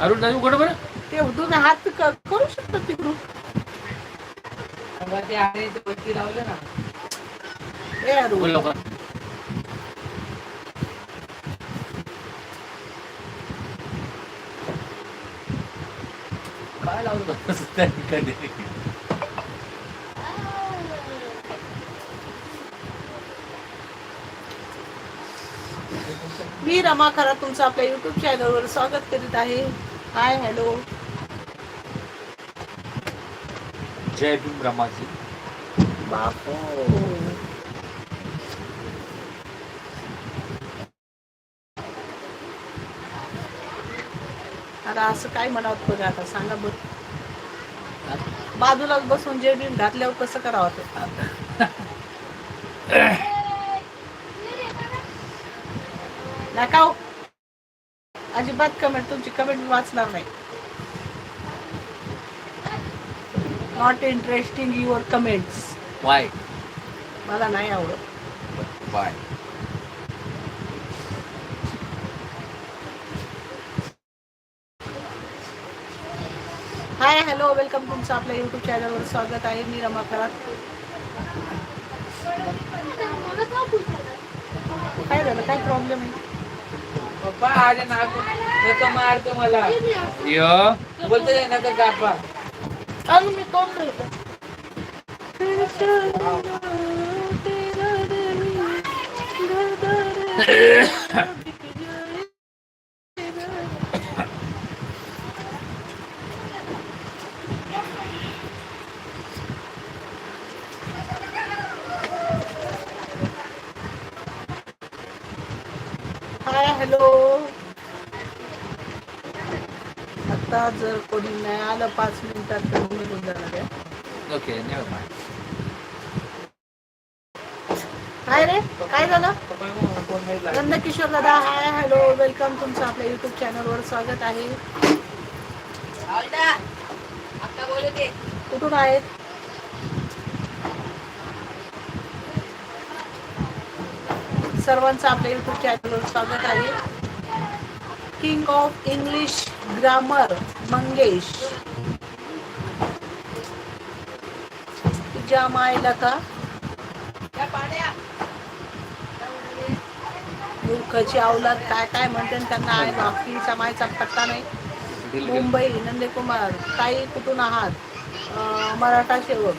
अरुण दादा उघड बरं. ते तुम्ही हात क- करू शकता तिकडून. ते आहे ते वरती लावलं ना. ए अरुण. बोल लवकर. काय लावलं? होतं? त्यांनी कधी मी रमा खरा तुमचं आपल्या युट्यूब चॅनलवर स्वागत करीत आहे. Hi hello. जय भीम रमाजी बापू. अरे असं काय म्हणावं बघा आता? सांगा बरं. बाजूलाच बसून जे बिन घातल्यावर कसं करावं ते नका. अजिबात कमेंट तुमची कमेंट वाचणार नाही. Not interesting your comments why मला नाही आवडत. वाय हाय हॅलो वेलकम तुमचं आपल्या युट्यूब चॅनलवर स्वागत आहे. मी रमा खरात काय झालं? काय प्रॉब्लेम आहे? पप्पा आज नाक नका मारतो मला. यो. बोलतो नका कापा. अजून मी तोंड धरतो. हाय हॅलो आता जर कोणी आलं पाच मिनिटात निघून जाणार आहे. ओके काय रे? काय झालं? लागला. नंदकिशोर दादा हाय हॅलो वेलकम तुमचं आपल्या युट्यूब चॅनलवर स्वागत आहे. कुठून आहेत? सर्वांचं आपल्या युट्यूब चॅनलवर स्वागत आहे. King of English grammar Mangesh तुझ्या मायला का? मूर्खची अवलाद काय काय म्हणते त्यांना? आहे बाकीचा मायचा पत्ता नाही. मुंबई नंदकुमार. ताई कुठून आहात? मराठा सेवक.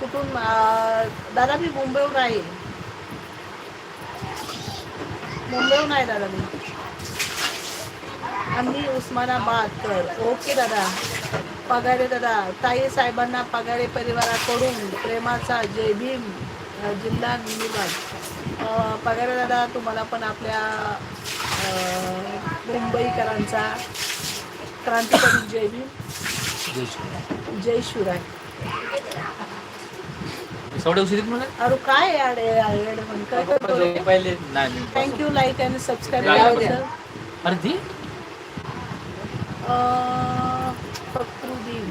कुठून? दादा मी मुंबईहून आहे मुंबईहून आहे दादा मी. आम्ही उस्मानाबाद तर. ओके दादा. पगारे दादा. ताई साहेबांना पगारे परिवाराकडून प्रेमाचा जय भीम जिल्हा निवास पगारे दादा तुम्हाला पण आपल्या मुंबईकरांचा क्रांतिकारी जय भीम. जय शिवराय. सवडे उशीर म्हणा अरे काय याड याड काय करतो झोपे पहिले नाही थँक्यू लाईक आणि सबस्क्राईब द्या. अरे ती फखरुद्दीन.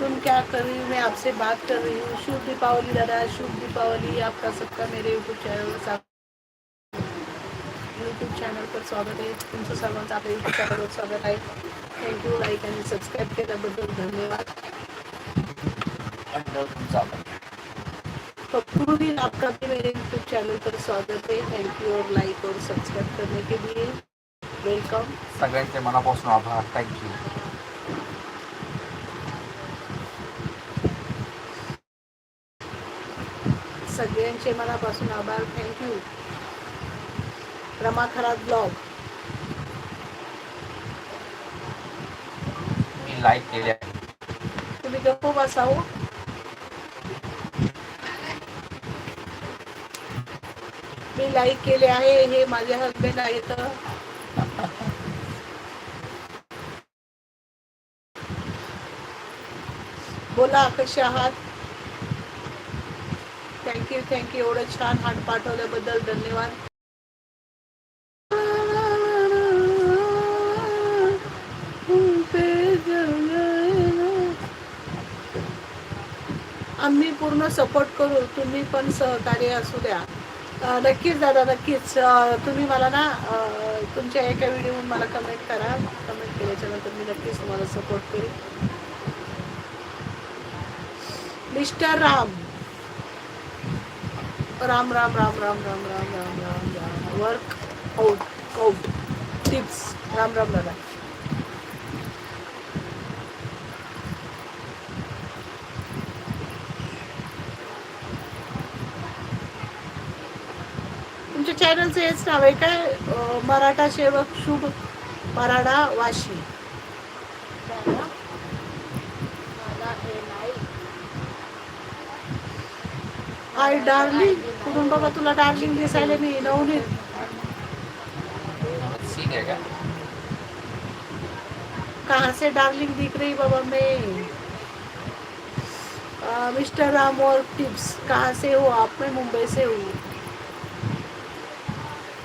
तुम क्या कर रही हो? मैं आपसे बात कर रही हूँ। शुभ दीपावली दादा। शुभ दीपावली। आपका सबका मेरे यूट्यूब चॅनल यूट्यूब चॅनल पर स्वागत आहे तुमचं सर्वांचं आपल्या यूट्यूब चॅनलवर स्वागत आहे थँक्यू लाईक आणि सबस्क्राईब केल्याबद्दल धन्यवाद। फखरुद्दीन आपका भी मेरे यूट्यूब चैनल पर स्वागत है। थैंक यू और लाइक और सब्सक्राइब करने के लिए। वेलकम सगळ्यांचे मनापासून आभार. थँक्यू सगळ्यांचे मनापासून आभार. Thank you Rama Kharat blog me like केले आहे. तुम्ही गप्प बसावं मी लाईक केले आहे हे माझे हजबंड आहेत. बोला कसे आहात? थँक्यू थँक्यू एवढं छान हात पाठवल्याबद्दल धन्यवाद. आम्ही पूर्ण सपोर्ट करू तुम्ही पण सहकार्य असू द्या. नक्कीच दादा नक्कीच. तुम्ही मला ना तुमच्या एका व्हिडिओवर मला कमेंट करा. कमेंट केल्याच्यानंतर मी नक्कीच तुम्हाला सपोर्ट करेन. Mister Ram. Ram Ram Ram Ram Ram Ram Ram Ram Ram. Work out out tips Ram Ram दादा तुमच्या चॅनलचं हेच नाव आहे काय? मराठा सेवक शुभ मराठा वाशी. हाय डार्लिंग कुठून बघा तुला डार्लिंग दिसायला मी का? कहाँ से डार्लिंग दिख रही बाबा मैं? मिस्टर राम और टिप्स कहाँ से हो? आप मैं मुंबई से हूँ।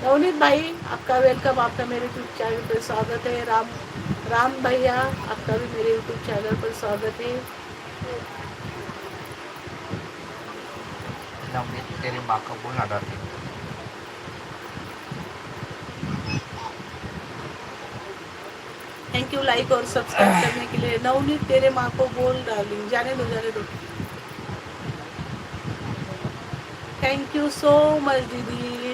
नवनीत भाई आपका वेलकम आपका मेरे यूट्यूब चैनल पर स्वागत है। राम राम भैया आपका भी मेरे यूट्यूब चैनल पर स्वागत है। नवनीत तेरे माँ का बोलना डार्लिंग थैंक यू लाइक और सब्सक्राइब करने के लिए। नवनीत तेरे माँ को बोल डाली जाने दो जाने दो। थैंक यू सो मच दीदी।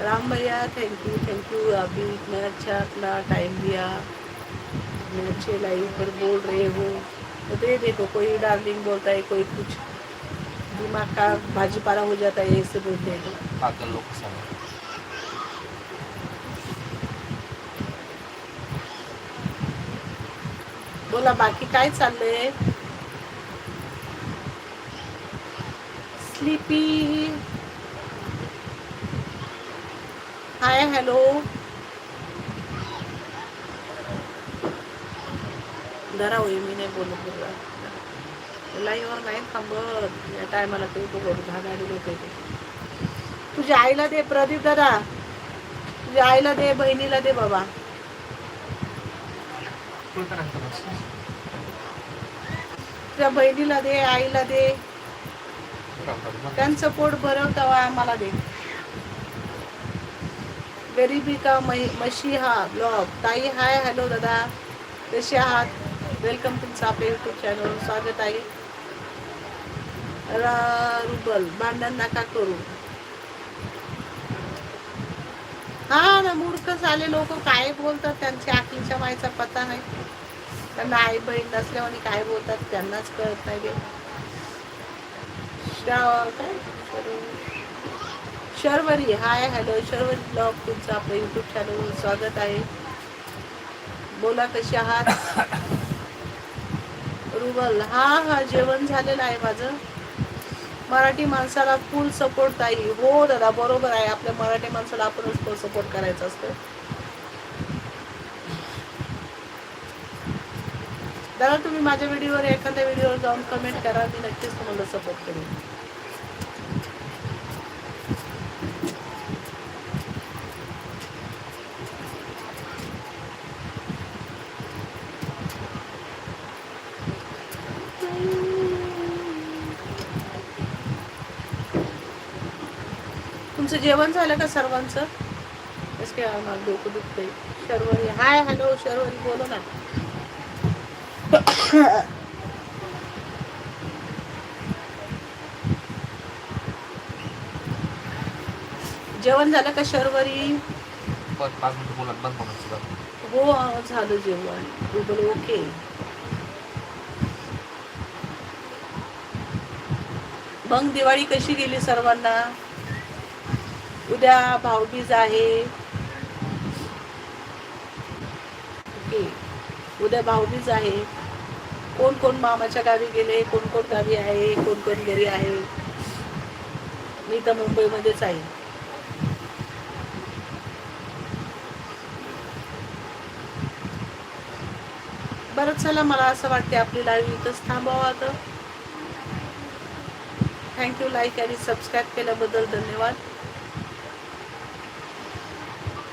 राम भैया थैंक यू थैंक यू अभी इतना अच्छा अपना टाइम दिया। इतने अच्छे लाइव पर बोल रहे हो। तो दे देखो कोई डार्लिंग बोलता है कोई कुछ दिमाग का भाजीपाला हो जाता है ऐसे बोलते हैं। पागल बोला बाकी काय चाललंय? Sleepy hi hello. जरा होई मी नाही बोलत बोलला लाईवर नाही थांबत. या टायमाला ते तो बोलू दहा गाडी लोक येते तुझ्या आईला दे प्रदीप दादा. तुझ्या आईला दे बहिणीला दे बाबा. तुझ्या बहिणीला दे आईला दे. त्यांचं पोट भरवतावा आम्हाला दे. गरिबी का मै मशी हा ब्लॉग. ताई हाय हॅलो दादा. कसे आहात? वेलकम तुमचं आपल्या यूट्यूब चॅनल स्वागत आहे. रुबल. भांडण नका करू? हा ना मूर्ख झाले लोक. काय बोलतात त्यांच्या आखीच्या मायचा पत्ता नाही त्यांना आई बहीण नसल्यामुळे काय बोलतात त्यांनाच कळत नाही काय? Sharvari hi hello Sharvari blog. तुमचं आपलं युट्यूब चॅनल स्वागत आहे. बोला कसे आहात? रुबल. हा हा जेवण झालेलं आहे माझं. मराठी माणसाला फुल सपोर्ट ताई. हो दादा बरोबर आहे. आपल्या मराठी माणसाला आपणच सपोर्ट करायचा असतो. दादा तुम्ही माझ्या व्हिडिओवर एखाद्या व्हिडिओवर जाऊन कमेंट करा. मी नक्कीच तुम्हाला सपोर्ट करेन. तुमचं जेवण झालं का सर्वांचं? कसं काय मला डोकं दुखतंय. शर्वरी हाय हॅलो शर्वरी बोलो ना. जेवण झालं का शर्वरी? पाच मिनिटं बोलत बंद म्हणायचं बरं. हो झालं जेवण. रुबल ओके. मग दिवाळी कशी गेली सर्वांना? उद्या भाऊबीज आहे. ओके. उद्या भाऊबीज आहे. कोण कोण मामाच्या गावी गेले कोण कोण गावी आहे कोण कोण घरी आहे? मी तर मुंबईमध्येच आहे. बरं चला मला असं वाटते आपली लाईव्ह इथंच थांबावं आता. थँक्यू लाईक आणि सबस्क्राईब केल्याबद्दल धन्यवाद.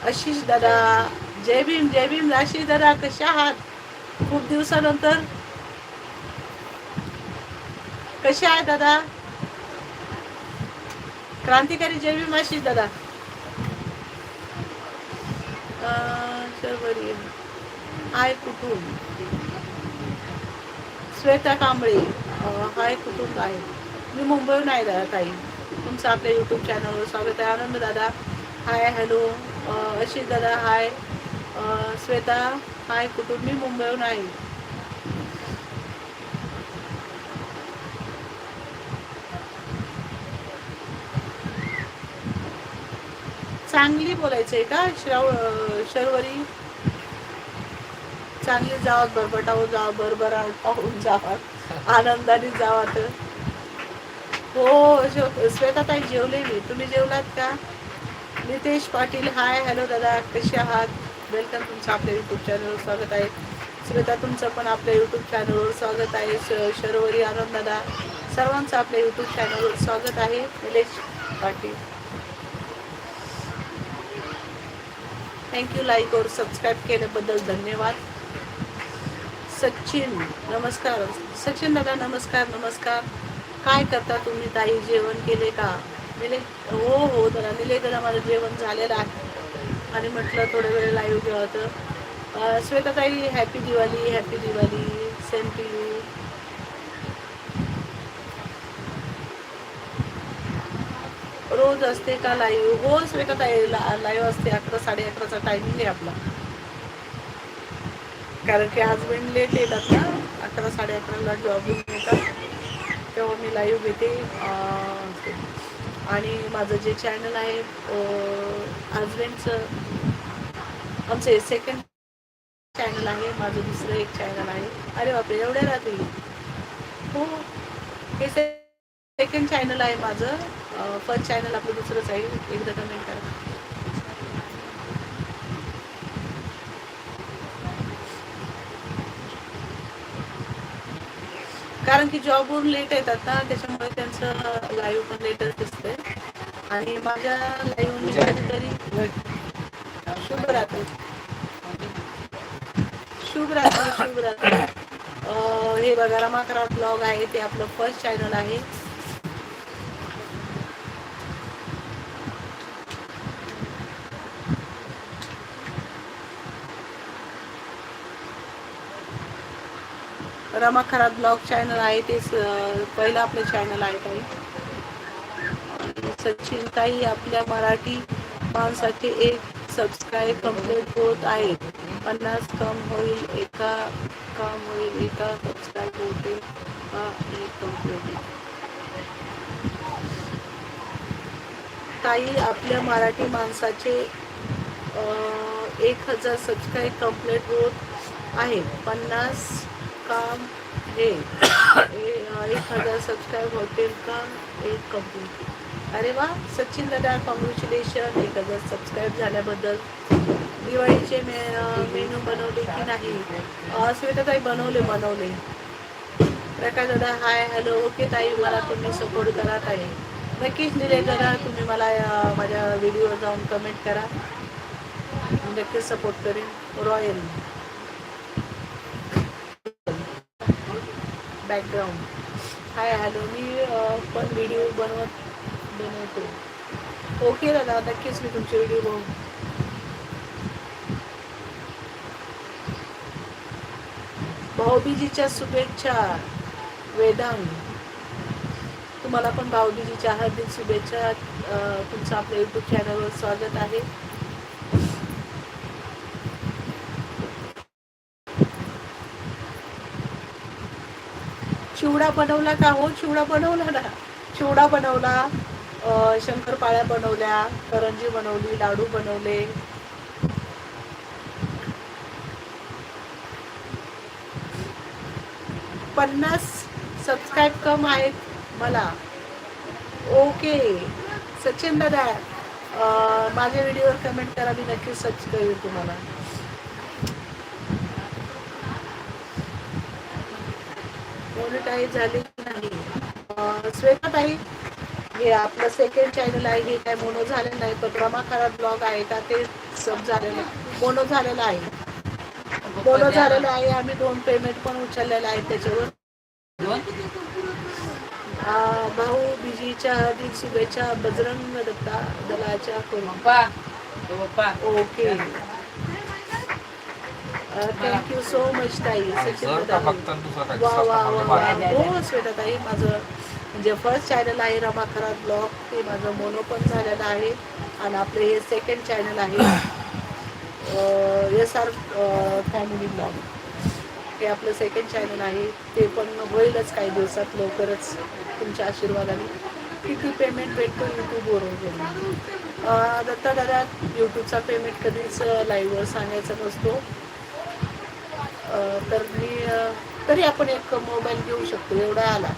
आशिष दादा जय भीम जय भीम आशिष दादा कशा आहात? खूप दिवसानंतर. कशा आहे दादा? क्रांतिकारी जय भीम आशिष दादा. अं, हाय कुटुंब. श्वेता कांबळे. हाय कुटुंब आहे. मी मुंबईहून आहे दादा ताई. तुमचं आपल्या यूट्यूब चॅनलवर स्वागत आहे. आनंद दादा. हाय हॅलो अशी दादा हाय. श्वेता हाय कुटुंबी मुंबईहून आहे. चांगली बोलायचं का? श्राव शर्वरी? चांगली जावात बरबटावून जावा बरोबर पाहून जावा आनंदाने जावा तर हो श्वेता श्वेताताई जेवले मी. तुम्ही जेवलात का? नितेश पाटील. हाय हॅलो दादा. कसे आहात? वेलकम तुमचं आपल्या यूट्यूब चॅनलवर स्वागत आहे. श्वेता तुमचं पण आपल्या यूट्यूब चॅनलवर स्वागत आहे. श- शर्वरी आनंद दादा. सर्वांचं आपल्या यूट्यूब चॅनलवर स्वागत आहे. Nilesh Patil. Thank you like और सबस्क्राईब केल्याबद्दल धन्यवाद. सचिन नमस्कार. सचिन दादा नमस्कार नमस्कार. काय करता तुम्ही? ताई जेवण केले का? निले हो हो दादा निले दादा माझं जेवण झालेलं आहे. आणि म्हटलं थोडं वेळ लाईव्ह घ्या तर श्वेता ताई happy Diwali happy Diwali same to you रोज असते का लाईव्ह हो श्वेता ताई लाईव्ह असते. अकरा साडे अकराचा टायमिंग आहे आपला. कारण की हजबंड लेट येतात ना. अकरा साडे अकराला जॉब येतात. तेव्हा मी लाईव्ह घेते. आणि माझं जे चॅनल आहे हजबंडचं आमचं सेकंड चॅनल आहे माझं दुसरं एक चॅनल आहे. अरे बापरे एवढ्या रात्री. हो. हे सेकंड चॅनल आहे माझं. फर्स्ट चॅनल आपलं दुसरंच आहे. एकदा कमेंट करा. कारण की जॉबवरून लेट येतात ना त्याच्यामुळे त्यांचं लाईव्ह पण लेटच दिसतंय. आणि माझ्या लाईव्ह कधीतरी शुभरात्री शुभरात्री शुभरात्री अं, हे बघा रमाकरा ब्लॉग आहे ते आपलं फर्स्ट चॅनल आहे. रमा खरात ब्लॉग चॅनल आहे तेच पहिलं आपलं चॅनल आहे काही. सचिनताई सचिन ताई आपल्या मराठी माणसाचे एक सबस्क्राईब कंप्लीट होत आहे. पन्नास कम होईल एका काम होईल एका सबस्क्राईब होते ताई आपल्या मराठी माणसाचे एक हजार सबस्क्राईब कंप्लीट होत आहे. पन्नास काम हे एक हजार सबस्क्राईब होतील का? एक कंप्लीट अरे वा सचिन दादा कॉंग्रॅच्युलेशन एक हजार सबस्क्राईब झाल्याबद्दल. दिवाळीचे मे मेनू बनवले की नाही? अं, ताई बनवले बनवले. प्रकाश दादा हाय हॅलो ओके ताई मला तुम्ही सपोर्ट करा ताई. नक्कीच दिले दादा तुम्ही मला माझ्या व्हिडिओवर जाऊन कमेंट करा. नक्कीच सपोर्ट करेन. रॉयल बॅकग्राऊंड हाय हॅलो मी पण व्हिडिओ बनवत बनवतो. ओके दादा नक्कीच मी तुमचे व्हिडिओ बघू. भाऊबीजीच्या शुभेच्छा वेदांग. तुम्हाला पण भाऊबीजीच्या हार्दिक शुभेच्छा तुमचं आपल्या युट्यूब चॅनलवर स्वागत आहे. चिवडा बनवला का? हो चिवडा बनवला ना. चिवडा बनवला शंकरपाळ्या बनवल्या करंजी बनवली लाडू बनवले. पन्नास सबस्क्राईब कम आहेत मला. ओके. सचिन दादा माझ्या व्हिडिओवर कमेंट करा मी नक्कीच सर्च करेल तुम्हाला. मोनिटाईज झाले की नाही श्वेताताई हे आपलं सेकंड चॅनल आहे हे काय मोनो झालेलं नाही पण रमा खराब ब्लॉग आहे का ते सब झालेलं मोनो झालेलं आहे. मोनो झालेलं आहे आम्ही दोन पेमेंट पण उचललेलं आहे त्याच्यावर. भाऊ बीजीच्या हार्दिक शुभेच्छा बजरंग दत्ता दलाच्या ओके थँक्यू सो मच ताई. सचिन वा वा वा श्वेताताई माझं म्हणजे फर्स्ट चॅनल आहे रमा खरात ब्लॉग ते माझं मोनो पण झालेलं आहे. आणि आपलं हे सेकंड चॅनल आहे एस आर फॅमिली ब्लॉग हे आपलं सेकंड चॅनल आहे. ते पण होईलच काही दिवसात लवकरच तुमच्या आशीर्वादाने. किती पेमेंट भेटतो यूट्यूबवर वगैरे दत्ता दादा यूट्यूबचा पेमेंट कधीच लाईव्हवर सांगायचा नसतो. तर मी तरी आपण एक मोबाईल घेऊ शकतो एवढा आला.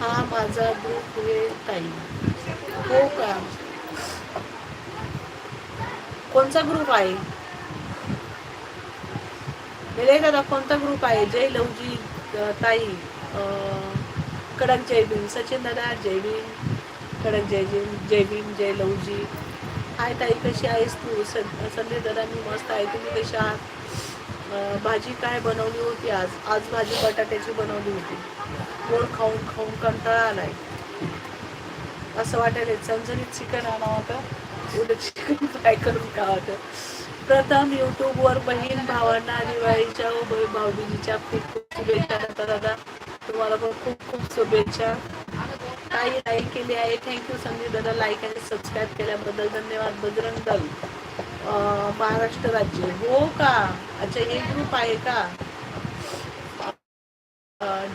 हा माझा ग्रुप हे ताई. हो का? कोणचा ग्रुप आहे? निलय दादा कोणता ग्रुप आहे? जय लवजी ताई. कडक जय भीम. सचिन दादा जय भीम. कडक जय भीम जय भीम जय लवजी. हाय ताई कशी आहेस तू? सं- संदीप दादा मी मस्त आहे. तुम्ही कशा आहात? भाजी काय बनवली होती आज? आज भाजी बटाट्याची बनवली होती. गोड खाऊन खाऊन कंटाळा आलाय. असं वाटायला चमचमीत चिकन आणा होतं उलट चिकन फ्राय करून का? होतं प्रथम यूट्यूबवर बहीण भावांना दिवाळीच्या व भाऊबीजीच्या खूप खूप शुभेच्छा देतात दादा. तुम्हाला पण खूप खूप शुभेच्छा. काही लाईक केली आहे. थँक्यू संदीप दादा. लाईक आणि सबस्क्राईब केल्याबद्दल धन्यवाद. बजरंग दल. महाराष्ट्र राज्य. हो का? अच्छा हे ग्रुप आहे का?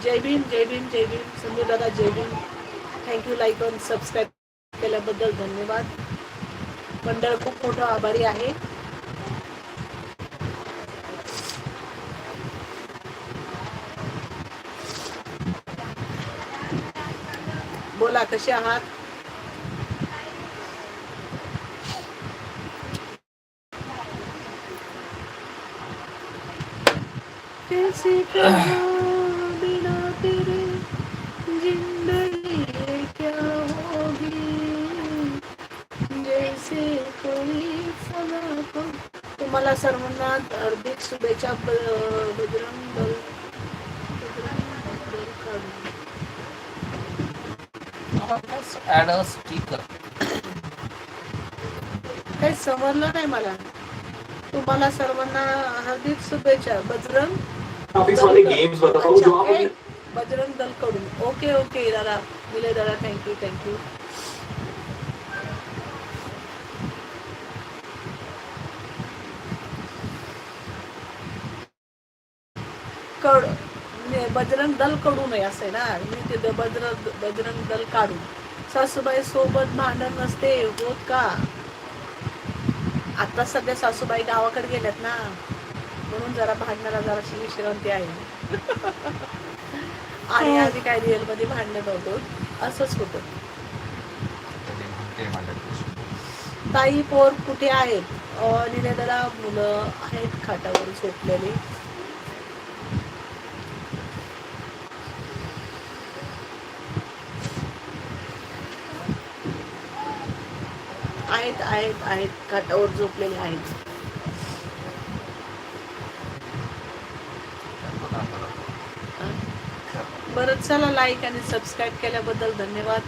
जय भीम जय भीम जय भीम. संदीप दादा जय Bhim. Thank you like on subscribe केल्याबद्दल धन्यवाद. मंडळ खूप मोठं आभारी आहे. बोला कसे आहात? कैसे बिना तेरे जिंदगी क्या होगी? जैसे कोई सदा को। तुम्हाला सर्वांना हार्दिक शुभेच्छा बजरंग दल काही समजलं नाही मला. तुम्हाला सर्वांना हार्दिक शुभेच्छा बजरंग. ग्राफिक्स वाले गेम्स बताओ जो आप बजरंग दलकडून ओके ओके दादा विलय दादा थँक्यू थँक्यू कड म्हणजे बजरंग दलकडून आहे असं ना. मी तिथे बजरंग बजरंग दल काढून. सासूबाई सोबत भांडण नसते होत का? आता सध्या सासूबाई गावाकडे गेल्यात ना. म्हणून जरा भांडणाला जराशी विश्रांती आहे. आणि आधी काय रिअलमध्ये भांडण नव्हतं. असंच होतं. ताई पोर कुठे आहेत? निलेदाला मुलं आहेत खाटावर झोपलेली. आहेत आहेत आहेत. खाटावर झोपलेले आहेत. बरं चला लाईक आणि सबस्क्राईब केल्याबद्दल धन्यवाद.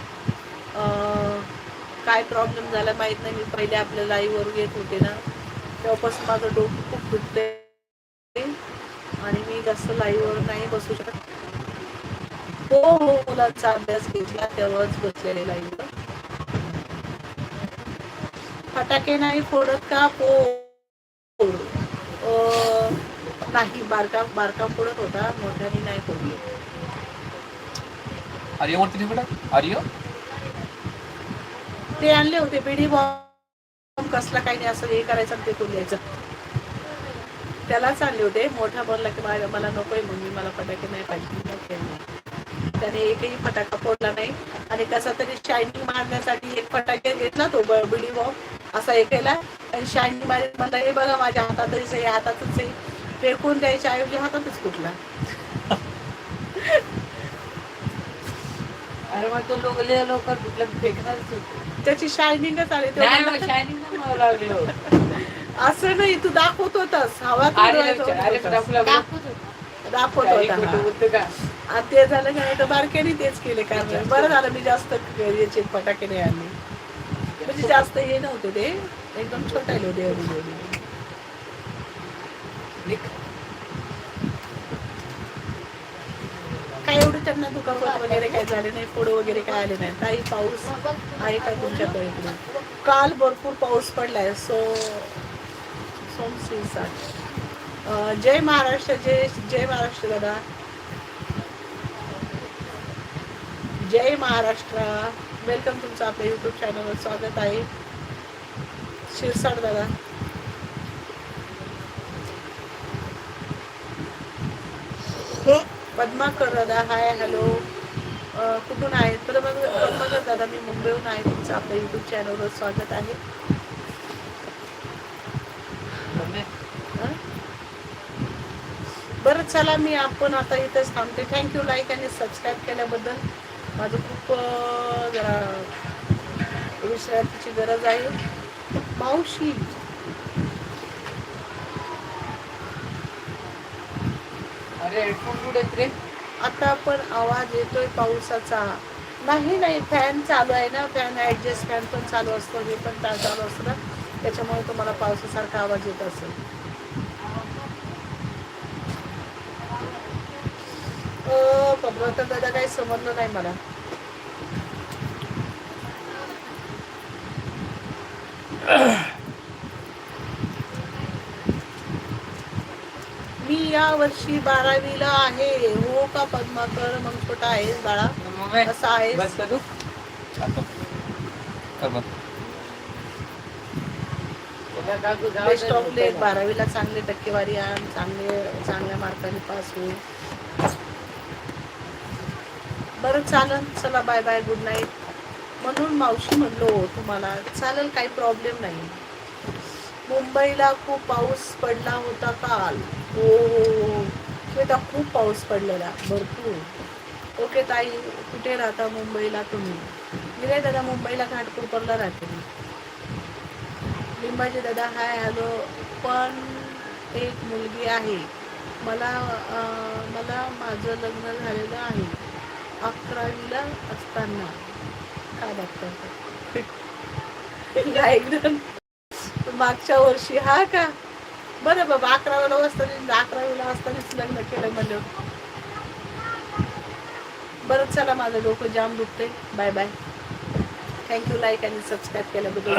काय प्रॉब्लेम झाला माहीत नाही. मी पहिले आपल्या लाईव्हवर येत होते ना. तेव्हापासून माझं डोकं खूप दुखते आणि मी जास्त लाईव्हवर नाही बसू शकत. हो हो मुलांचा अभ्यास घेतला. तेव्हाच बसलेले लाईव्हवर फटाके नाही फोडत का? फोड. नाही बारका बारका फोडत होता. मोठ्याने नाही फोडली. आर्य वरती आर्य ते आणले होते बिडी बॉम्ब कसला काही नाही असं हे करायचं आणि ते तू द्यायचं. त्यालाच आणले होते. मोठा बोलला की माझ्या मला नकोय मम्मी मला फटाके नाही पाहिजे त्याने एकही फटाका फोडला नाही. आणि कसा तरी शायनिंग मारण्यासाठी एक फटाके घेतला तो बिडी बॉम्ब असा हे केला. आणि शायनिंग मारे म्हणलं हे बघा माझ्या हातातच आहे हातातच आहे. फेकून द्यायच्या ऐवजी हातातच कुठला अरे मग तो लोक लवकर कुठलं फेकणारच होतो. त्याची शायनिंगच आली तो नाही मग शायनिंग हो. असं नाही तू दाखवत होतास. हवा अरे अरे दाखवत होता. दाखवत काही होता. खोटं हा. होतं का? आणि ते झालं का नाही तर बारक्याने तेच केले कारण बरं झालं मी जास्त याचे फटाके नाही आणले. म्हणजे जास्त हे नव्हते ते. एकदम छोटाले होते एवढे एवढे. काय एवढं त्यांना दुखापत वगैरे काय झाले नाही पुढे वगैरे काय आले नाही. काही पाऊस आहे का तुमच्याकडे इकडे? काल भरपूर पाऊस पडलाय सो सोम श्री जय महाराष्ट्र जय जय महाराष्ट्र दादा. जय महाराष्ट्र. वेलकम तुमचं आपल्या युट्यूब चॅनलवर स्वागत आहे. शिरसाट दादा. पद्माकर दादा हाय हॅलो. कुठून आहे? तर मग पद्माकर दादा मी मुंबईहून आहे. तुमचं आपल्या युट्यूब चॅनलवर स्वागत आहे? बरं. चला मी आपण आता इथेच थांबते. थँक्यू लाईक आणि सबस्क्राईब केल्याबद्दल. माझं खूप जरा विश्रांतीची गरज आहे. मावशी अरे रे आता पण आवाज येतोय पावसाचा. नाही नाही फॅन चालू आहे ना. फॅन ॲडजस्ट फॅन पण चालू असतो हे पण त्या चालू असतो ना. त्याच्यामुळे तुम्हाला पावसासारखा आवाज येत असेल. अं, दादा काही समजलं नाही मला मी या वर्षी बारावीला आहे. हो का पद्माकर? मग छोटा आहेस बाळा? असं आहेस? बस कर? जाऊ बेस्ट दे ऑफ. लेट बारावीला चांगली टक्केवारी आण चांगले चांगल्या मार्काने पास होईल. बरं चालन. चला बाय बाय गुड नाईट म्हणून मावशी म्हणलो तुम्हाला चालेल काही प्रॉब्लेम नाही. मुंबईला खूप पाऊस पडला होता काल. हो, हो हो हो श्वेता खूप पाऊस पडलेला भरपूर. ओके ताई कुठे राहता मुंबईला तुम्ही? मी नाही दादा मुंबईला घाटकोपरला राहते मी. लिंबाचे दादा हाय हॅलो. पण एक मुलगी आहे. मला मला माझं लग्न झालेलं आहे अकरावीला असताना. काय डॉक्टर एकदम मागच्या वर्षी हा का? बरं बाबा अकरावीला असताना अकरावीला असतानाच लग्न केलं म्हणलं. बरं चला माझं डोकं जाम दुखते bye bye thank you like आणि सबस्क्राईब केल्याबद्दल